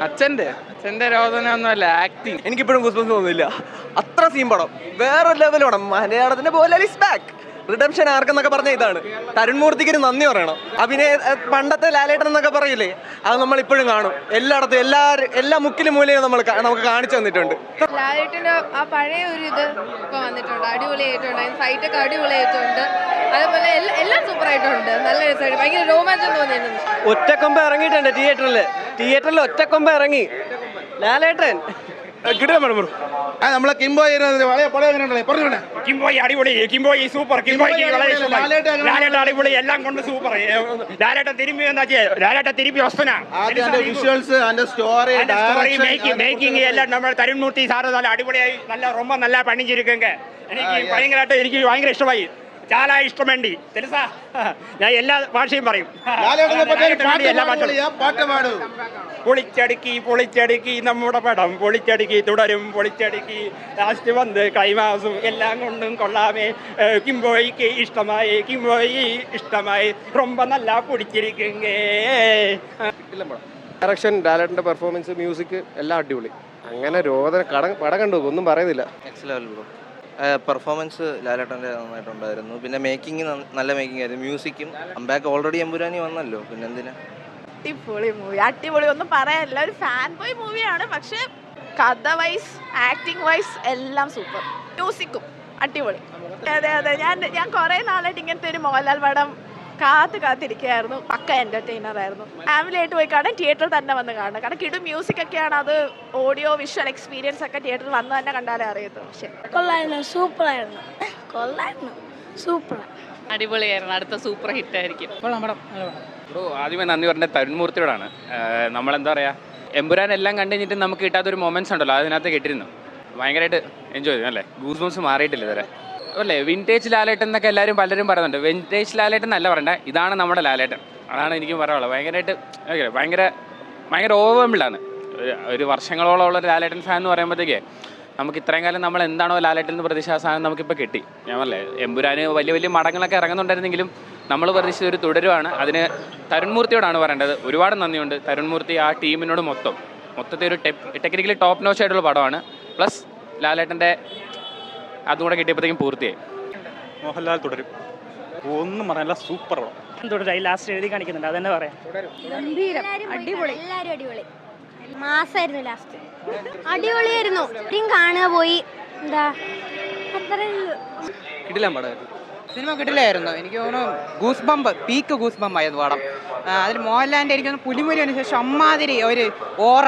അച്ഛന്റെ അച്ഛന്റെ രോദന ഒന്നുമല്ല ആക്ടിങ് എനിക്കിപ്പോഴും ഗുസ്ബസ് തോന്നുന്നില്ല. അത്ര സീൻ പടം. വേറെ പടം മലയാളത്തിന്റെ പോലെ ബാക്ക് റിഡംഷൻ ആർക്കെന്നൊക്കെ പറഞ്ഞ ഇതാണ്. തരുൺമൂർത്തിക്ക് ഒരു നന്ദി പറയണം. അഭിനയ പണ്ടത്തെ ലാലേട്ടൻ എന്നൊക്കെ പറയില്ലേ? അത് നമ്മൾ ഇപ്പോഴും കാണും. എല്ലായിടത്തും എല്ലാ എല്ലാ മുക്കിലും മൂലയും നമ്മൾ നമുക്ക് കാണിച്ചു തന്നിട്ടുണ്ട്. ലാലേട്ടന്റെ ആ പഴയ ഒരു ഇത് ഇപ്പൊ വന്നിട്ടുണ്ട്. അടിപൊളിയായിട്ടുണ്ട് ഫൈറ്റൊക്കെ അടിപൊളിയായിട്ടുണ്ട് അതേപോലെ എല്ലാം സൂപ്പർ ആയിട്ടുണ്ട്. നല്ല രസമായിട്ട്. ഭയങ്കര രോമാഞ്ചം തോന്നിയിട്ടുണ്ട്. ഒറ്റക്കൊമ്പ ഇറങ്ങിയിട്ടുണ്ട് തിയേറ്ററിൽ തിയേറ്ററിൽ ഒറ്റക്കൊമ്പ ഇറങ്ങി. ലാലേട്ടൻ. നമ്മളെ കിംബോയ് കിംബോയ് അടിപൊളി കിംബോയ് സൂപ്പർ കിംബോയ് ലാലേട്ട അടിപൊളി എല്ലാം കൊണ്ട് സൂപ്പർ ലാലേട്ട തിരുമ്പി എന്താ ലാലേട്ട തിരുമ്പി വസ്തുന. വിഷ്വൽസ് സ്റ്റോറി മേക്കിംഗ് എല്ലാം നമ്മൾ തരുൺമൂർത്തി സാറ് നല്ല അടിപൊളിയായി നല്ല റൊമ്പ നല്ല പണിഞ്ഞിരിക്കുങ്ക എനിക്ക് ഭയങ്കരമായിട്ട് എനിക്ക് ഭയങ്കര ഇഷ്ടമായി. చాలా ఇష్టమండి. తెలుసా? ഞാൻ എല്ലാ ഭാഷയും പറയും. പൊളിച്ചടുക്കി പൊളിച്ചടുക്കി നമ്മുടെ പടം പൊളിച്ചടുക്കി തുടരും. പൊളിച്ചടുക്കി ലാസ്റ്റ് വന്ന് കൈമാസും എല്ലാം കൊണ്ടും കൊള്ളാമേ. കിംബോയിക്ക് ഇഷ്ടമായി കിംബോയി ഇഷ്ടമായി. റൊമ്പ നല്ല പൊടിച്ചിരിക്കുങ്ങേ. ഡയറക്ഷൻ പെർഫോമൻസ് മ്യൂസിക് എല്ലാം അടിപൊളി. അങ്ങനെ രോദന കട പടം കണ്ടു ഒന്നും പറയുന്നില്ല. എക്സ് ലെവൽ ബ്രോ പെർഫോമൻസ് ലാലേട്ടന്റെ നന്നായിട്ടുണ്ടായിരുന്നു. പിന്നെ മേക്കിംഗ് നല്ല മേക്കിംഗ് ആയിരുന്നു. മ്യൂസിക്കും അമ്പാക്ക് ഓൾറെഡി എമ്പുരാനി വന്നല്ലോ. പിന്നെ എന്തിനാ? അടിപൊളി മൂവി അടിപൊളി. ഒന്നും പറയാനില്ല ഒരു ഫാൻ ബോയ് മൂവിയാണ് പക്ഷെ കഥ വൈസ് ആക്ടിങ് വൈസ് എല്ലാം സൂപ്പർ മ്യൂസിക്കും അടിപൊളി. അതെ അതെ. ഞാൻ ഞാൻ കുറേ നാളായിട്ട് ഇങ്ങനത്തെ ഒരു മോഹൻലാൽ പടം കാത്ത് കാത്തിരിക്കുകയായിരുന്നു. പക്ക എന്റർടൈനർ ആയിരുന്നു. ഫാമിലി ആയിട്ട് പോയി കാണാൻ തിയേറ്ററിൽ തന്നെ വന്ന് കാണണം കാരണം കിടു മ്യൂസിക് ഒക്കെയാണ് അത് ഓഡിയോ വിഷ്വൽ എക്സ്പീരിയൻസ് ഒക്കെ തിയേറ്ററിൽ വന്ന് തന്നെ കണ്ടാലേ അറിയത്തു പക്ഷേ കൊള്ളായിരുന്നു. സൂപ്പറായിരുന്നു. കൊള്ളായിരുന്നു. സൂപ്പർ അടിപൊളിയായിരുന്നു. അടുത്ത സൂപ്പർ ഹിറ്റ് ആയിരിക്കും. ബ്രോ ആദ്യമേ നന്ദി പറഞ്ഞ തരുൺമൂർത്തിയോടാണ് നമ്മളെന്താ പറയാ? എമ്പുരാൻ എല്ലാം കണ്ടു കഴിഞ്ഞിട്ട് നമുക്ക് കിട്ടാത്തൊരു മൊമെന്റ്സ് ഉണ്ടല്ലോ. അതിനകത്ത് കിട്ടിയിരുന്നു ഭയങ്കരമായിട്ട് എൻജോയ് ചെയ്തു അല്ലേ? ഗൂസ് ബോംസ് മാറിയിട്ടില്ല ഇതുവരെ? അല്ലേ? വിന്റേജ് ലാലേട്ടൻ എന്നൊക്കെ എല്ലാവരും പലരും പറയുന്നുണ്ട്. വിന്റേജ് ലാലേട്ടൻ എന്നല്ല പറയണ്ട. ഇതാണ് നമ്മുടെ ലാലേട്ടൻ. അതാണ് എനിക്ക് പറയാനുള്ളത്. ഭയങ്കരമായിട്ട് ഭയങ്കര ഭയങ്കര ഓവർവെൽഡാണ് ഒരു വർഷങ്ങളോളം ഉള്ള ഒരു ലാലേട്ടൻ ഫാൻ എന്ന് പറയുമ്പോഴത്തേക്ക് നമുക്ക് ഇത്രയും കാലം നമ്മൾ എന്താണോ ലാലേട്ടൻ എന്ന് പ്രതീക്ഷ ആ സാധനം നമുക്കിപ്പോൾ കിട്ടി. ഞാൻ പറഞ്ഞേ എമ്പുരാന് വലിയ വലിയ മടങ്ങളൊക്കെ ഇറങ്ങുന്നുണ്ടായിരുന്നെങ്കിലും നമ്മൾ പ്രതീക്ഷിച്ച ഒരു തുടരുവാണ്. അതിന് തരുൺമൂർത്തിയോടാണ് പറയേണ്ടത്. ഒരുപാട് നന്ദിയുണ്ട്. തരുൺമൂർത്തി ആ ടീമിനോട് മൊത്തം. മൊത്തത്തിൽ ഒരു ടെക്നിക്കലി ടോപ്പ് നോച്ച് ആയിട്ടുള്ള പടമാണ്. പ്ലസ് ലാലേട്ടന്റെ അതും കൂടെ കിട്ടിയപ്പോഴത്തേക്കും പൂർത്തിയായി. മോഹൻലാൽ തുടരും. ഒന്നും പറയാനില്ല സൂപ്പർ തുടരായി ലാസ്റ്റ് എഴുതി കാണിക്കുന്നുണ്ട്. അതന്നെ പറയാം. ഗംഭീരം. അടിപൊളി. എല്ലാരും അടിപൊളി. മാസായിരുന്നു ലാസ്റ്റ് അടിപൊളിയായിരുന്നു. ഇത്രയും കാണുക പോയി. എന്താ? കിടിലം പടമായിരുന്നു. സിനിമ കിട്ടില്ലായിരുന്നു എനിക്ക് തോന്നുന്നു goose bump peak goose bump ആയിരുന്നു പടം. അതിൽ മോഹൻലാലിന്റെ എനിക്ക് തോന്നുന്നു പുലിമുരുവിന് ശേഷം അമ്മാതിരി ഒരു ഓറ